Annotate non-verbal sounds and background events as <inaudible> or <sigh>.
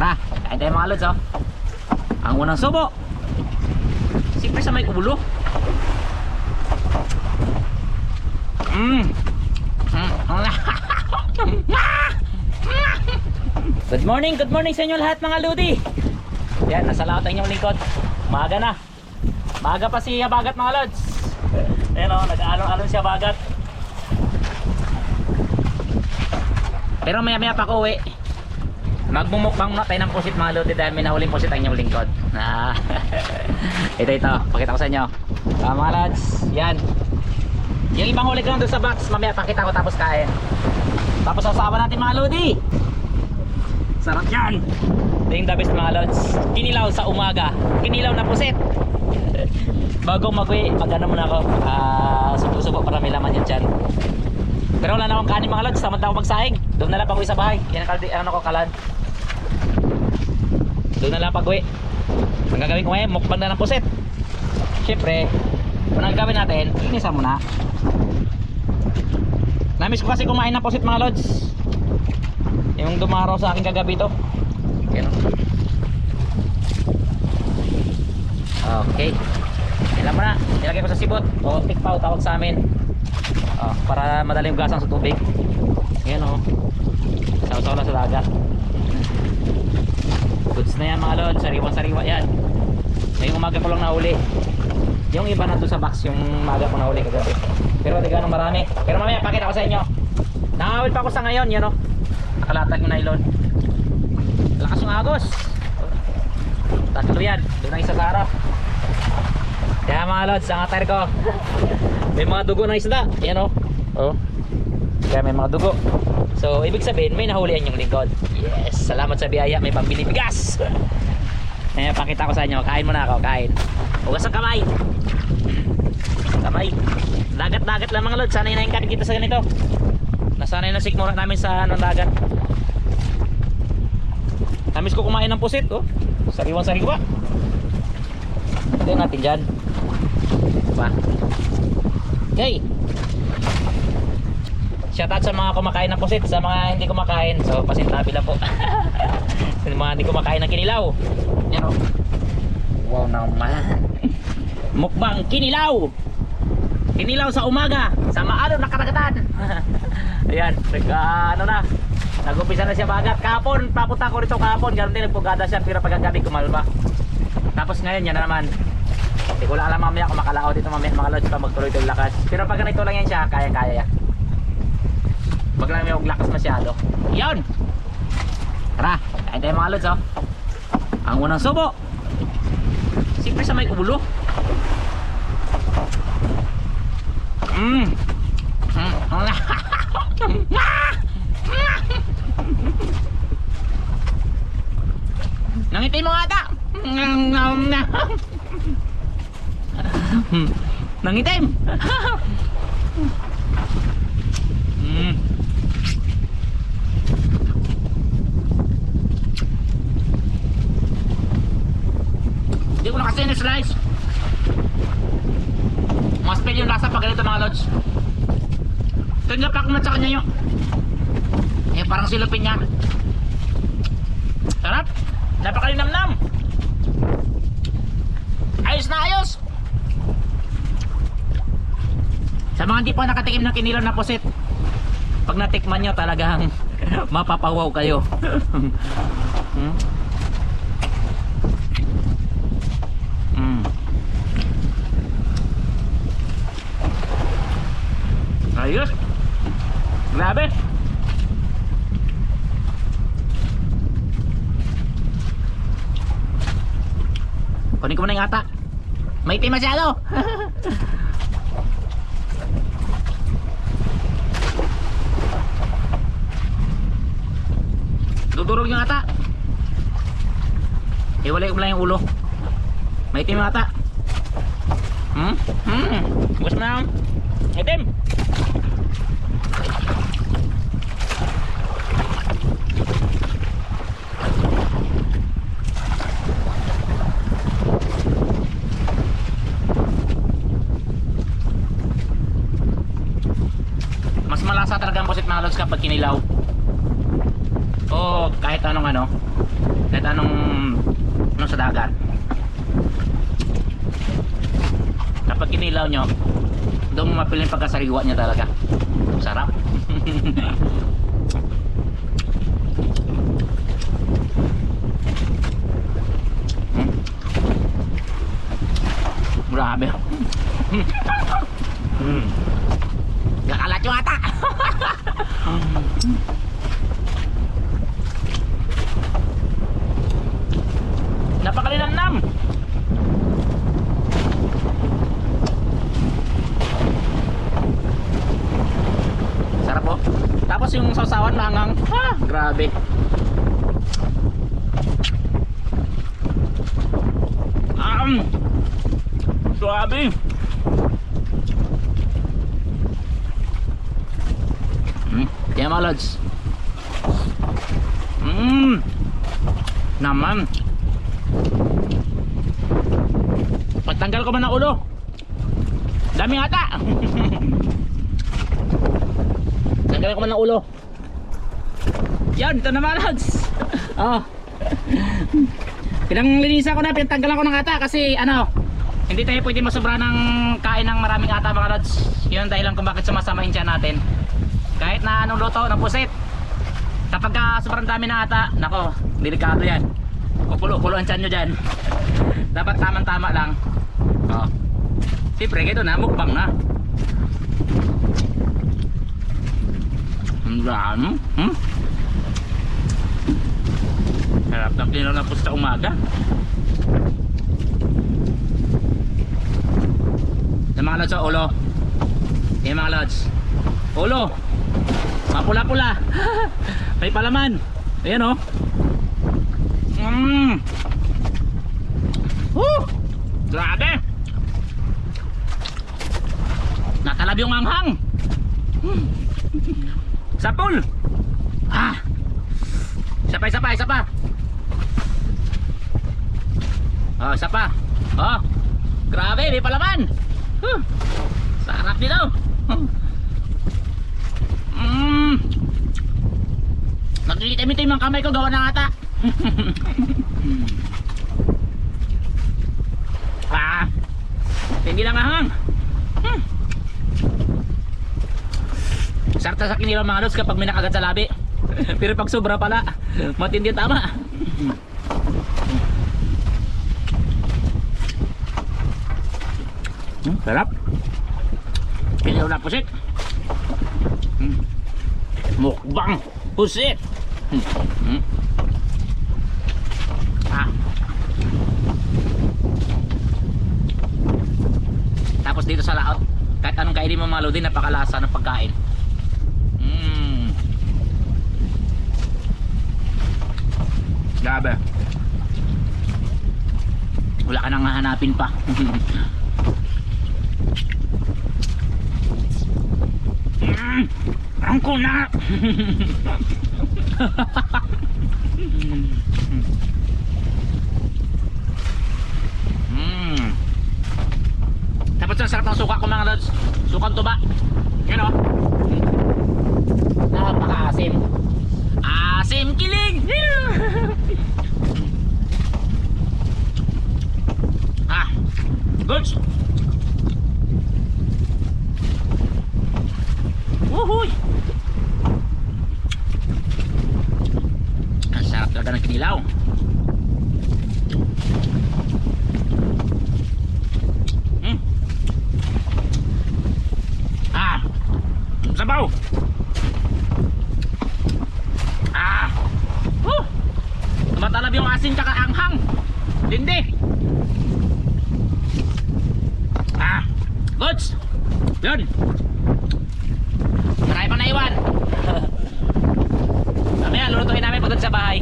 Tara, kain tayo mga lods oh. Ang unang subo. Siyempre sa may ulo. Mmm. <laughs> good morning, good morning sa inyo lahat mga lodi. Yan, nasa lahat ang inyong lingkod. Maaga na. Maaga pa si Bagat mga lods. Ayan o, nag-alon-alon siya Bagat. Pero maya maya pa ako uwi. Magmumukbang na tayo ng pusit mga lodi dahil may nahuling pusit ang inyong lingkod. Ah, <laughs> ito ito, pakita ko sa inyo. Ah, mga lods, yan. Yung ibang huli ko sa box, mamaya pakita ko tapos kain. Tapos sasama natin mga lodi. Sarap yan. Yung the best mga lods. Kinilaw sa umaga. Kinilaw na pusit. <laughs> Bago mag-uwi, muna ako. Ah, subo-subo para may laman yan dyan. Pero wala na akong kanin mga lods. Tamad na ako magsahig. Doon na lang pag-uwi sa bahay. Yan ang ano ko kalad. Doon na lang pag-uwi. Ang gagawin ko ngayon, mukbang na ng pusit. Siyempre, kung ang gawin natin, inisan mo na. Namiss ko kasi kumain ng pusit mga lods. Yung dumaraw sa akin kagabi to. Yan o. Okay. Ilan mo na. Nilagay ko sa sibot. O tikpaw tawag sa amin. Oh, para madaling gasan sa tubig. Yan o. Saw-saw lang sa dagat. Goods na yan mga lod. Sariwang sariwa yan. Ngayong umaga ko lang nahuli. Yung iba na sa box yung umaga ko nahuli kagabi. Pero hindi ganun marami. Pero mamaya pakita ko sa inyo. Nangawil pa ako sa ngayon. Yan o. Nakalatag yung nylon. Lakas ng agos. Tatlo yan. Doon ang isa sa harap. Kaya mga lods, ang atar ko. May mga dugo ng isda. Yan o. Oh. Kaya may mga dugo. So, ibig sabihin, may nahulihan yung lingkod. Yes! Salamat sa biyaya. May pambili bigas. <laughs> Ngayon, pakita ko sa inyo. Kain muna ako. Kain. Hugas ang kamay. Kamay. Dagat-dagat lang mga lods. Sanay na yung kita sa ganito. Nasanay na sikmura namin sa anong dagat. Tamis ko kumain ng pusit. Oh. Sariwang sariwa. Ito natin dyan. Diba? Okay. Shoutout sa mga kumakain ng pusit, sa mga hindi kumakain. So, pasintabi lang po. <laughs> sa mga hindi kumakain ng kinilaw. Yan o. Wow naman. Mukbang kinilaw. Kinilaw sa umaga. Sa maalo na karagatan. <laughs> Ayan. Nag, ano na. Nag-umpisa na siya bagat. Kapon, papunta ko rito kapon. Ganun din, nagpugada siya. Pero pagkagabi kumalma. Tapos ngayon, yan na naman. Hindi ko lang alam mamaya kung makalao dito mamaya mga lods pa magtuloy-tuloy lakas. Pero pag ganito lang yan siya, kaya-kaya. Wag lang may huwag lakas masyado. Yun! Tara, kain tayo mga lods oh. Ang unang subo. Siyempre sa may ulo. Mmm. <laughs> Nangiti mo ata. <laughs> Nangitim. <laughs> na kasi na-slice. Mas pili yung lasa pag ganito mga lods. Tingnan pa na sa kanya yun. Eh parang silupin niya. Sarap. Napakalinamnam. Ayos na ayos. Sa mga hindi pa nakatikim ng kinilaw na pusit, pag natikman nyo talagang <laughs> mapapawaw kayo. <laughs> hmm? Mm. Ayos. Grabe. Kunin ko muna yung ata. May itim masyado. <laughs> Dudurog yung ata. Iwalay ko lang yung ulo. May itim yung ata. Hmm? Hmm. Gusto na. Itim. Mas malasa talaga ang pusit mga lods kapag kinilaw. O kahit anong ano. Kahit anong ano sa dagat. Kapag kinilaw nyo, doon mo mapili yung pagkasariwa niya talaga. Sarap. <laughs> Grabe. Mm. Kakalat yung ata. <laughs> Napakalinamnam. Sarap po. Tapos yung sausawan mangang. Ha, grabe. Um, Suabe. Hmm, kaya mga lods. Mmm. Naman. Pagtanggal ko man ng ulo. Dami ata. <laughs> Tanggal ko man ng ulo. Yan, ito naman lods. <laughs> Oh. <laughs> Pinanglinisan ko na, pinatanggalan ko ng ata kasi ano, hindi tayo pwede masobra ng kain ng maraming ata mga lods. Yun ang dahilan kung bakit sumasama yung tiyan natin. Kahit na anong luto ng pusit. Kapag ka sobrang dami na ata, nako, delikado yan. Pupulo-pulo ang tiyan nyo dyan. Dapat tamang-tama lang. Oh. Siyempre, ganito na, mukbang na. Ang dami. Hmm? Harap ng klinaw na umaga. Yung mga lods, oh, ulo. Yung mga. Ulo. Mapula-pula. <laughs> May palaman. Ayan oh. Mmm. Woo! Grabe. Natalab yung anghang. Hmm. <laughs> Ah. Isa pa, isa pa, isa pa. Oh, isa. Oh. Grabe, may palaman. Huh. Sarap dito. Mmm. Naglilitim-itim ang kamay ko gawa ng ata. <laughs> ah. Hindi lang ahang. Hmm. Sarta sa kinilang mga lods kapag may nakagat sa labi. <laughs> Pero pag sobra pala, matindi tama. <laughs> Hmm, sarap. Kinilaw na pusit. Hmm. Mukbang pusit. Hmm. Hmm. Ah. Tapos dito sa laot, kahit anong kainin mo mga lodi, napakalasa ng pagkain. Mm. Grabe. Wala ka nang hahanapin pa. <laughs> mm. Ang kuna. mm. Tapos ang sarap ng suka ko mga lods. Sukang tuba. Yan o. Napaka-asim. Asim kiling! <laughs> ah, goods! Wuhuy! Ang kinilaw. Hmm. Ah! Sabaw! Ah! Woo! Tumatalab yung asin tsaka anghang. Lindi. Ah! Goods! Yun! Marami pang naiwan. <laughs> Mamaya, lulutuin namin pagdating sa bahay.